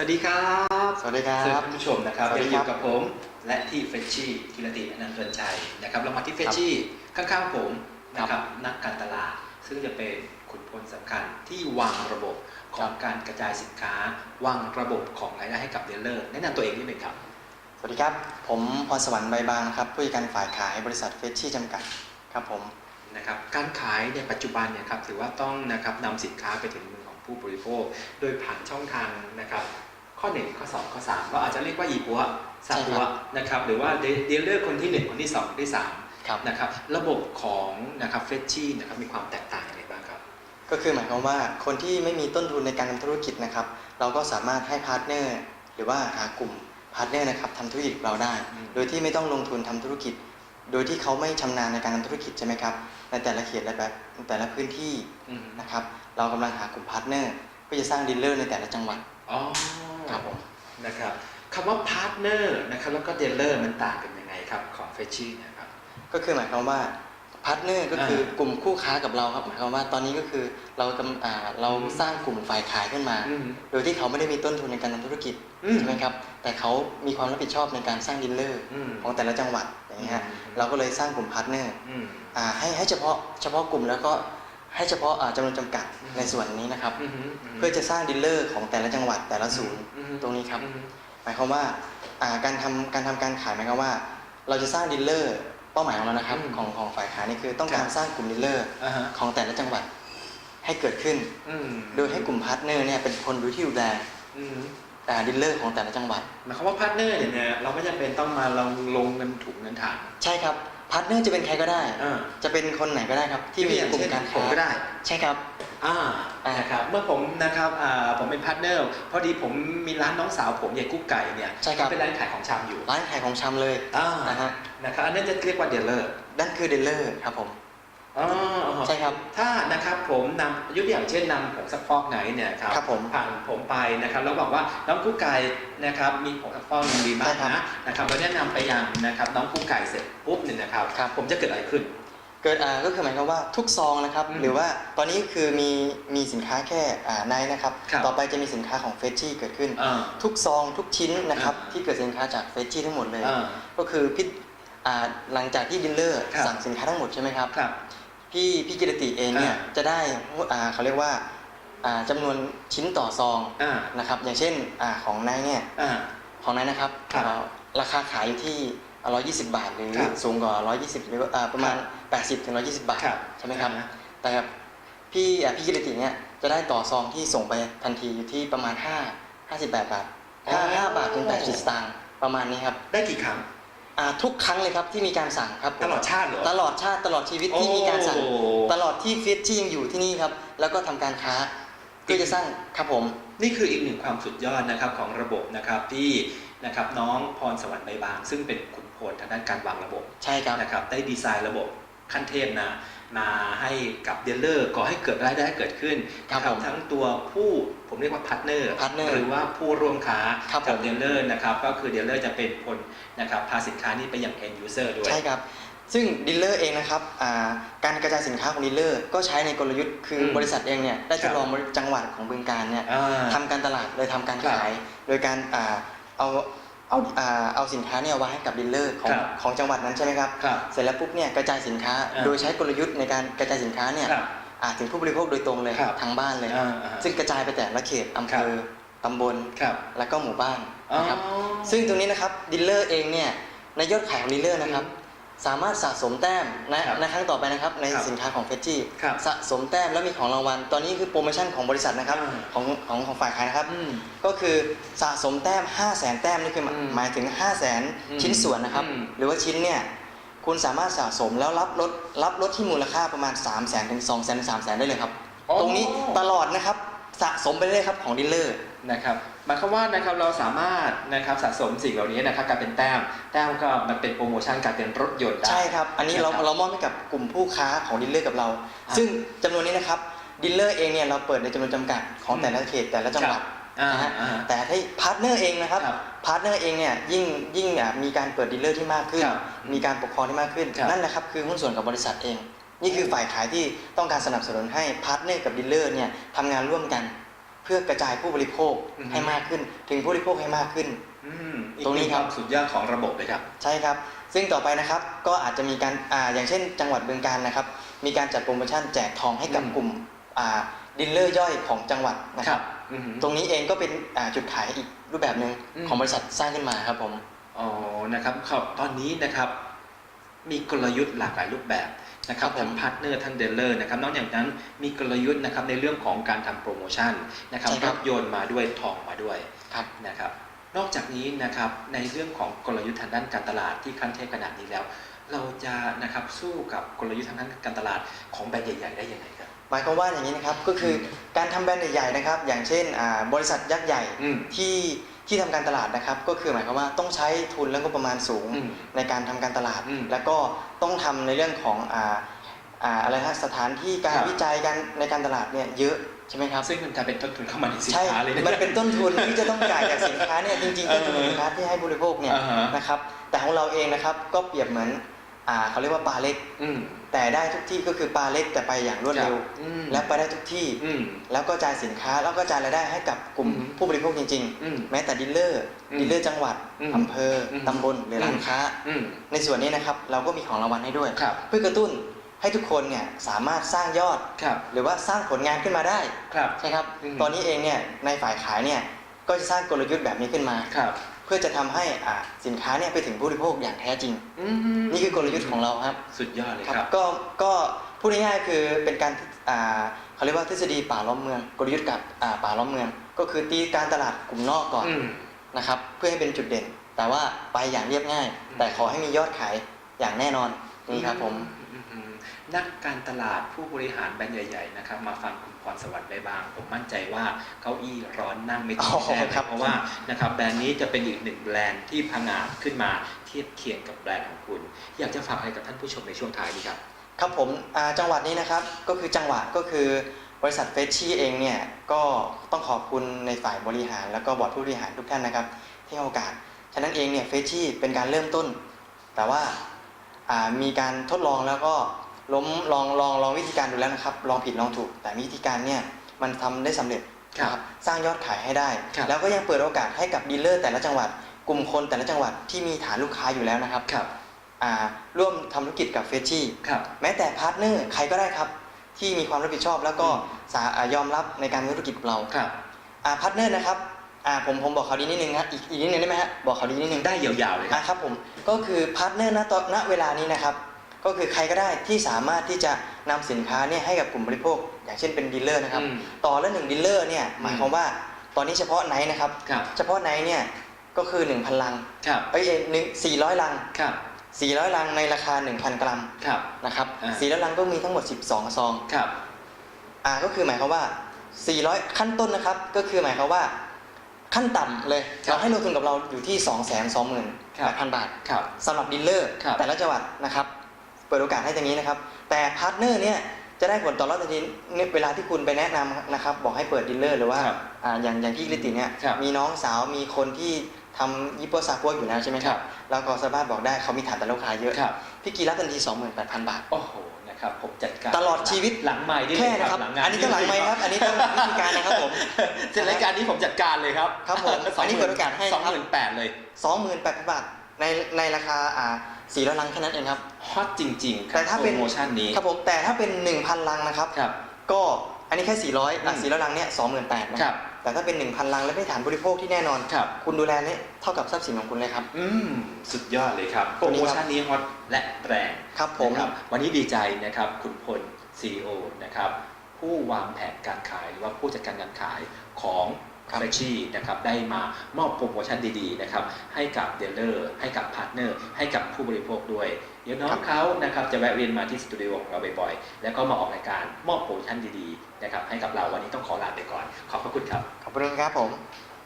สวัสดีครับ สวัสดีครัสวัสดีบ ท่านผู้ชมนะครับสวัสดียังอครับยู่กับผมและที่เฟชชี่กิรติอนันต์เรือนชัยนะครับเรามาที่เฟชชี่ข้างๆผมนะครับนักการตลาด ซึ่งจะเป็นขุนพลสำคัญที่วางระบบของการกระจายสินค้า วางระบบของรายได้ให้กับเดลเลอร์แนะนำตัวเองนิดหนึ่งครับ สวัสดีครับ ผมพรสวรรค์ใบบางครับ ผู้จัดการฝ่ายขายบริษัทเฟชชี่จำกัดครับผม นะครับการขายในปัจจุบันเนี่ยครับถือว่าต้องนะครับนำสินค้าไปถึงมือของผู้บริโภค โดยผ่านช่องทางนะครับ ข้อ 1 ข้อ 2 ข้อ 3 เราอาจจะเรียกว่าอีปัวซาปัวนะครับหรือว่าดีลเลอร์คนที่ 1 คนที่ 2 คนที่ครับ3นะครับระบบของนะครับเฟชชี่นะครับมีความแตกต่างยังไงบ้างครับก็คือหมายความว่าคนที่ไม่มีต้นทุนในการทำธุรกิจนะครับ เราก็สามารถให้พาร์ทเนอร์หรือว่าหากลุ่มพาร์ทเนอร์นะครับทำธุรกิจกับเราได้อืมโดยที่ไม่ต้องลงทุนทำธุรกิจ โดยที่เขาไม่ชำนาญในการทำธุรกิจใช่ไหมครับในแต่ละเขตและแบบแต่ละพื้นที่อืมนะครับ เรากำลังหากลุ่มพาร์ทเนอร์เพื่อจะสร้างดีลเลอร์ในแต่ละจังหวัดอ๋อ ครับผมนะครับคำว่าพาร์ทเนอร์นะครับแล้วก็ดีลเลอร์มันต่างกันยังไงครับของเฟชชี่นะครับ ก็คือหมายความว่าพาร์ทเนอร์ก็คือกลุ่มคู่ค้ากับเราครับหมายความว่าตอนนี้ก็คือเรากำอ่าเราสร้างกลุ่มฝ่ายขายขึ้นมา อืมโดยที่เขาไม่ได้มีต้นทุนในการทำธุรกิจอืม ใช่ไหมครับแต่เขามีความรับผิดชอบในการสร้างดีลเลอร์อืม ของแต่ละจังหวัดอย่างเงี้ยฮะอืม เราก็เลยสร้างกลุ่มพาร์ทเนอร์อืม อ่าให้ให้เฉพาะเฉพาะกลุ่มแล้วก็ ให้เฉพาะอ่าจำนวนจำกัดอืมในส่วนนี้นะครับอืมอืมเพื่อจะสร้างดีลเลอร์ของแต่ละจังหวัดแต่ละศูนย์อืมตรงนี้ครับอืมหมายความว่าอ่าการทำการทำการขายหมายความว่า เราจะสร้างดีลเลอร์เป้าหมายของเรานะครับอืมของของฝ่ายขายนี่คือต้องการครับสร้างกลุ่มดีลเลอร์อ่าฮะของแต่ละจังหวัดให้เกิดขึ้นอืมโดยให้กลุ่มพาร์ทเนอร์เนี่ยเป็นคนดูที่ดูแลอืมอ่าดีลเลอร์ของแต่ละจังหวัดหมายความว่าพาร์ทเนอร์เนี่ยนะเราไม่จำเป็นต้องมาลงลงเงินถุงเงินถังใช่ครับ พาร์ทเนอร์จะเป็นใครก็ได้ อ่า จะเป็นคนไหนก็ได้ครับ ที่มีอย่างกลุ่มเช่นการผค้ามก็ได้ ใช่ครับ อ่าอ่านนะครับเมื่อผมนะครับอ่าผมเป็นพาร์ทเนอร์พอดีผมมีร้านน้องสาวผมใหญ่กุ๊กไก่เนี่ยใช่ครับ เป็นร้านขายของชำอยู่ร้านขายของชำเลยอ่านะฮะนะครับอันนั้นจะเรียกว่าเดลเลอร์นั่นคือดีลเลอร์ครับผมอ๋อ ใช่ครับ ถ้านะครับผมนำยกตัวอย่างเช่นนำผงซักฟอกไหนเนี่ยครับครับผมผ่านผมไปนะครับแล้วบอกว่าน้องกุ๊กไก่นะครับมีผงซักฟอกดีมากใช่ครับนะนะครับแล้วแนะนำไปยังนะครับน้องกุ๊กไก่เสร็จปุ๊บเนี่ยนะครับครับผมจะเกิดอะไรขึ้น เกิดอ่าก็คือหมายความว่าทุกซองนะครับอืมหรือว่าตอนนี้คือมีมีสินค้าแค่อ่าในนะครับครับต่อไปจะมีสินค้าของเฟชชี่เกิดขึ้นอ่าทุกซองทุกชิ้นนะครับอ่าที่เกิดสินค้าจากเฟชชี่ทั้งหมดเลยอ่าก็คือพี่อ่าหลังจากที่ดีลเลอร์ครับสั่งสินค้าทั้งหมดใช่ไหมครับครับ พี่พี่กิรติเองเนี่ยอ่าจะได้อ่าเขาเรียกว่าอ่าจำนวนชิ้นต่อซองอ่านะครับ อย่างเช่นอาของนายเนี่ยอ่า ของนายนะครับครับเอ่อราคาขายอยู่ที่ 120 บาทหรือครับสูงกว่า 120หรือว่าอ่าประมาณ 80ถึง120 บาทครับใช่ไหมครับ อ่าแต่ครับพี่อะพี่กิรติเนี่ยจะได้ต่อซองที่ส่งไปทันทีอยู่ที่ประมาณ 5 58 บาทอ๋อ5 5บาทถึง80สตางค์ประมาณนี้ครับ ได้กี่ครั้ง อ่าทุกครั้งเลยครับที่มีการสั่งครับผมตลอดชาติเหรอ ตลอดชาติตลอดชีวิตที่มีการสั่ง โอ้ ตลอดที่เฟสที่ยังอยู่ที่นี่ครับ แล้วก็ทำการค้าเพื่อจะสร้างครับผม นี่คืออีกหนึ่งความสุดยอดนะครับของระบบนะครับที่นะครับน้องพรสวรรค์ใบบาง ซึ่งเป็นขุนพลทางด้านการวางระบบใช่ครับนะครับได้ดีไซน์ระบบ ขั้นเทพนะมาให้กับเดลเลอร์ก่อให้เกิดรายได้เกิดขึ้นครับนะผมทั้งตัวผู้ผมเรียกว่าพาร์ทเนอร์ partner หรือว่าผู้ร่วมค้าครับกัผมเดลเลอร์นะครับก็คือเดลเลอร์จะเป็นคนนะครับพาสินค้านี้ไปยัง end user ด้วยใช่ครับซึ่งดีลเลอร์เองนะครับอ่าการกระจายสินค้าของดีลเลอร์ก็ใช้ในกลยุทธ์คืออมบริษัทเองเนี่ยได้ทครัดบลองจังหวัดของบึงการเนี่ยอ่าทำการตลาดเลยทำการครับขาย โดยการอ่าเอา เอาอ่าเอาสินค้าเนี่ยวางให้กับดีลเลอร์ของครับของจังหวัดนั้นใช่ไหมครับ ครับเสร็จแล้วปุ๊บเนี่ยกระจายสินค้าอ่า โดยใช้กลยุทธ์ในการกระจายสินค้าเนี่ยครับ อ่าถึงผู้บริโภคโดยตรงเลยครับทางบ้านเลย อ่าอ่าซึ่งกระจายไปแต่ละเขตอำเภอตำบลครับแล้วก็หมู่บ้านอ๋อนะครับซึ่งตรงนี้นะครับดีลเลอร์เองเนี่ยในยอดขายของดีลเลอร์นะครับ สามารถสะสมแต้มนะครับในครั้งต่อไปนะครับในครับสินค้าของเฟจจี้ครับสะสมแต้มแล้วมีของรางวัล ตอนนี้คือโปรโมชั่นของบริษัทนะครับอ่า ของของของฝ่ายขายนะครับ อืม ก็คือสะสมแต้ม 5 0 0แสนแต้มนี่คือหมายอืมหมายถึง 5 0 0แสนอืมชิ้นส่วนนะครับ อืม หรือว่าชิ้นเนี่ยคุณสามารถสะสมแล้วรับลดรับลดที่มูลค่าประมาณ 3 0 0แสนถึง2 0 0แสน3 0 0แสนได้เลยครับอ๋อตรงนี้ตลอดนะครับ สะสมไปเรื่อยๆครับของดีลเลอร์นะครับหมายความว่านะครับเราสามารถนะครับสะสมสิ่งเหล่านี้นะครับกลายเป็นแต้มแต้มก็มันเป็นโปรโมชั่นกลายเป็นรถยนต์ได้ใช่ครับ อันนี้เรานะครับเรามอบให้กับกลุ่มผู้ค้าของดีลเลอร์กับเราอ่าซึ่งจำนวนนี้นะครับดีลเลอร์เองเนี่ยเราเปิดในจำนวนจำกัดของอืมแต่ละเขตแต่ละจังหวัดอ่านะฮะอ่าแต่ถ้าพาร์ทเนอร์เองนะครับครับพาร์ทเนอร์เองเนี่ยยิ่งยิ่งอะมีการเปิดดีลเลอร์ที่มากขึ้นครับมีการปกครองที่มากขึ้นครับนั่นแหละครับคือหุ้นส่วนกับบริษัทเอง นี่คือฝ่ายขายที่ต้องการสนับสนุนให้พาร์ทเนอร์กับดีลเลอร์เนี่ยทำงานร่วมกัน เพื่อกระจายผู้บริโภคอือฮึให้มากขึ้น ถึงผู้บริโภคให้มากขึ้นอืมอีกตรงนี้หครับวามสุดยอดของระบบเลยครับ ใช่ครับ ซึ่งต่อไปนะครับก็อาจจะมีการอ่าอย่างเช่น จังหวัดบึงการนะครับ มีการจัดโปรโมชั่นแจกทองให้กับอืมกลุ่มอ่าดิลเลอร์ย่อยของจังหวัดนะครับอือหือตรงนี้เองก็เป็นอ่าจุดขายอีกรูปแบบหนึ่งอืมของบริษัทสร้างขึ้นมาครับผม อ๋อ นะครับครับตอนนี้นะครับ มีกลยุทธ์หลากหลายรูปแบบ นะครับครับผมทั้งพาร์ทเนอร์ทั้งเดลเลอร์นะครับนอกจากนั้นมีกลยุทธ์นะครับในเรื่องของการทำโปรโมชั่นนะครับใช่ครรับถยนต์มาด้วยทองมาด้วยครับนะครับ นอกจากนี้นะครับในเรื่องของกลยุทธ์ทางด้านการตลาดที่ขั้นเทพขนาดนี้แล้ว เราจะนะครับสู้กับกลยุทธ์ทางด้านการตลาดของแบรนด์ใหญ่ๆได้ยังไงครับหมายความว่าอย่างนี้นะครับก็คือการทำแบรนด์ใหญ่ๆนะครับ อย่างเช่นอ่าบริษัทยักษ์ใหญ่อืมที่ ที่ทำการตลาดนะครับก็คือหมายความว่าต้องใช้ทุนและงบประมาณสูงอืมในการทำการตลาดอืมแล้วก็ต้องทำในเรื่องของอ่าอ่าอะไรนะสถานที่การครับวิจัยการในการตลาดเนี่ยเยอะใช่ไหมครับซึ่งมันจะเป็นต้นทุนเข้ามาในสินใช่ค้าเลยนะมันเป็นต้นทุนที่จะต้องจ่ายจากสินค้าเนี่ยจริงๆต้นทุนเออสินค้าที่ให้บริโภคเนี่ยอ่าฮะนะครับแต่ของเราเองนะครับก็เปรียบเหมือน อ่าเขาเรียกว่าปลาเล็กอืมแต่ได้ทุกที่ก็คือปลาเล็กแต่ไปอย่างรวดเร็วครับอืมและไปได้ทุกที่อืมแล้วก็จ่ายสินค้าแล้วก็จ่ายรายได้ให้กับกลุ่มอืมผู้บริโภคจริงอืมๆแม้แต่ดีลเลอร์อืมดีลเลอร์จังหวัดอืมอำเภออมตำบลหรือร้านค้าอืมในส่วนนี้นะครับเราก็มีของรางวัลให้ด้วยครับเพื่อกระตุ้นให้ทุกคนเนี่ยสามารถสร้างยอดครับหรือว่าสร้างผลงานขึ้นมาได้ครับใช่ครับอืมตอนนี้เองเนี่ยในฝ่ายขายเนี่ยก็จะสร้างกลยุทธ์แบบนี้ขึ้นมาครับเพื่อจะทำให้อ่าสินค้าเนี่ยไปถึงผู้บริโภคอย่างแท้จริงอืมนี่คือกลยุทธ์ของเราครับ สุดยอดเลยครับครับก็ก็พูดง่ายๆคือเป็นการอ่าเขาเรียกว่าทฤษฎีป่าล้อมเมือง กลยุทธ์กับอ่าป่าล้อมเมือง ก็คือตีการตลาดกลุ่มนอกก่อนอืมนะครับเพื่อให้เป็นจุดเด่น แต่ว่าไปอย่างเรียบง่ายอืมแต่ขอให้มียอดขายอย่างแน่นอนนี่ครับผมอือืม นักการตลาดผู้บริหารแบรนด์ใหญ่ๆนะครับมาฟังคุณพรสวัสดิ์ได้บ้าง ผมมั่นใจว่าเก้าอี้ร้อนนั่งไม่ติดอ๋อแน่เลยครับเพราะว่านะครับแบรนด์นี้จะเป็นอีกหนึ่งแบรนด์ที่พังงาดขึ้นมาเทียบเคียงกับแบรนด์ของคุณ อยากจะฝากอะไรกับท่านผู้ชมในช่วงท้ายนี้ครับ ครับผมอ่าจังหวัดนี้นะครับก็คือจังหวะก็คือบริษัทเฟชชี่เองเนี่ยก็ต้องขอบคุณในฝ่ายบริหาร แล้วก็บอร์ดผู้บริหารทุกท่านนะครับที่ให้โอกาสฉะนั้นเองเนี่ยเฟชชี่เป็นการเริ่มต้น แต่ว่าอ่า มีการทดลองแล้วก็ล้มลองลองลองวิธีการดูแล้วนะครับ ลองผิดลองถูก แต่วิธีการเนี่ยมันทำได้สำเร็จครับนะสร้างยอดขายให้ได้ครับแล้วก็ยังเปิดโอกาสให้กับดีลเลอร์แต่ละจังหวัด กลุ่มคนแต่ละจังหวัดที่มีฐานลูกค้าอยู่แล้วนะครับครับอ่าร่วมทำธุรกิจกับเฟชชี่ครับแม้แต่พาร์ทเนอร์ใครก็ได้ครับ ที่มีความรับผิดชอบแล้วก็อืมสาอ่ายอมรับในการมีธุรกิจกับเราครับอ่าพาร์ทเนอร์นะครับ อ่าผมผมบอกข่าวดีนิดนึงนะอีกอีกนิดนึงได้ไหมฮะบอกข่าวดีนิดนึงได้ยาวๆเลยคอ่ารับครับผมก็คือพาร์ทเนอร์ณตอนณเวลานี้นะครับ ก็คือใครก็ได้ที่สามารถที่จะนำสินค้าเนี่ยให้กับกลุ่มบริโภค อย่างเช่นเป็นดีลเลอร์นะครับ อืม ต่อละหนึ่งดีลเลอร์เนี่ยหมายความว่าตอนนี้เฉพาะไนท์นะครับ ครับ เฉพาะไนท์เนี่ยก็คือ 1,000 ลังครับ เอ้ยหนึ่งสี่ร้อยลัง ครับ 400 ลังในราคา 1,000 กรัมครับ นะครับอ่าสี่ร้อยลังก็มีทั้งหมด 12 ซอง ครับ อ่าก็คือหมายความว่า 400 ขั้นต้นนะครับ ก็คือหมายความว่า ขั้นต่ำเลยครับเราให้ลงทุนกับเราอยู่ที่ 2 2 8 0 0ครับ0บาทครับสำหรับดีลเลอร์ครับ แต่ละจังหวัดนะครับ เปิดโอกาสให้ตรงนี้นะครับ แต่พาร์ทเนอร์เนี่ยจะได้ผลต่อรอบทันทีเนี่ยเวลาที่คุณไปแนะนำนะครับ บอกให้เปิดดีลเลอร์หรือว่าครับอ่าอย่างอย่างที่กฤติเนี่ยครับมีน้องสาวมีคนที่ทำยิปโปซาปัวอยู่แล้วใช่ไหมคครัรับบเราก็สามารถบอกได้เขามีฐานแต่ลูกค้าเยอะ ครับ พี่กีรับทันที 28,000 บาท โอ้โหนะ ครับผมจัดการตลอดชีวิตหลังใหม่ได้เลยแค่นะครับ หลังงานอันนี้ต้องหลังไมค์ครับ อันนี้ต้องวิธีการนะครับผมเสร็จรายการนี้ผมจัดการเลยครับครับผมอันนี้เปิดโอกาสให้สองคหรับมื่นแปดเลย28,000บาทในในราคาอ่า400ลังแค่นั้นเองครับฮอตจริงๆแต่ถ้าเป็นโปรโมชั่นนี้ครับผมแต่ถ้าเป็น1,000ลังนะครับครับ ก็อันนี้แค่400อะอืม400ลังเนี่ย28,000นะครับ แต่ถ้าเป็น 1,000 ลังและไม่ฐานบริโภคที่แน่นอนครับ คุณดูแลเนี่ยเท่ากับทรัพย์สินของคุณเลยครับ อืม สุดยอดเลยครับ โปรโมชั่นนี้ฮอตและแรงครับผม นะครับวันนี้ดีใจนะครับคุณพล CEO นะครับผู้วางแผนการขายหรือว่าผู้จัดการการขายของครับ เฟรชี่นะครับได้มามอบโปรโมชั่นดีๆนะครับให้กับเดลเลอร์ให้กับพาร์ทเนอร์ให้กับผู้บริโภคด้วยเดี๋ยวน้องเขานะครับจะแวะเวียนมาที่สตูดิโอของเราบ่อยๆ แล้วก็มาออกรายการมอบโปรโมชั่นดีๆนะครับให้กับเราวันนี้ต้องขอลาไปก่อน ขอบพระคุณครับ ขอบคุณครับผมค